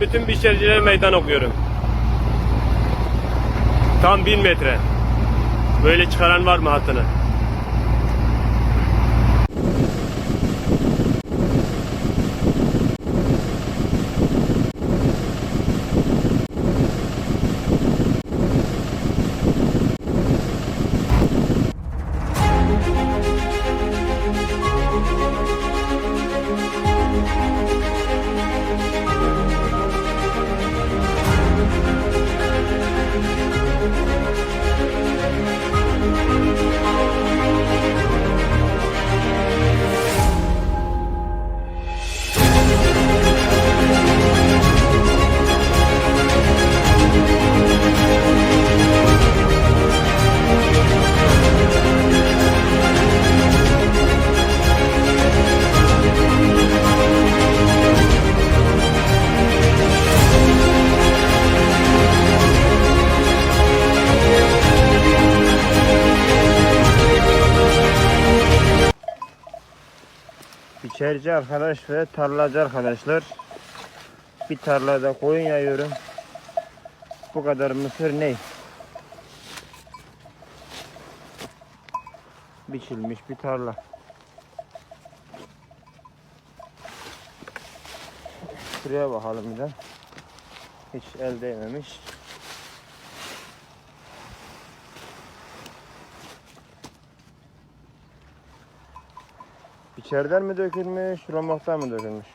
Bütün biçercilere meydan okuyorum. Tam 1000 metre. Böyle çıkaran var mı hattını? Biçerci arkadaş ve tarlacı arkadaşlar. Bir tarlada koyun yayıyorum. Bu kadar mısır ne? Biçilmiş bir tarla. Şuraya bakalım bir de. Hiç el değmemiş. İçeriden mi dökülmüş, romaktan mı dökülmüş?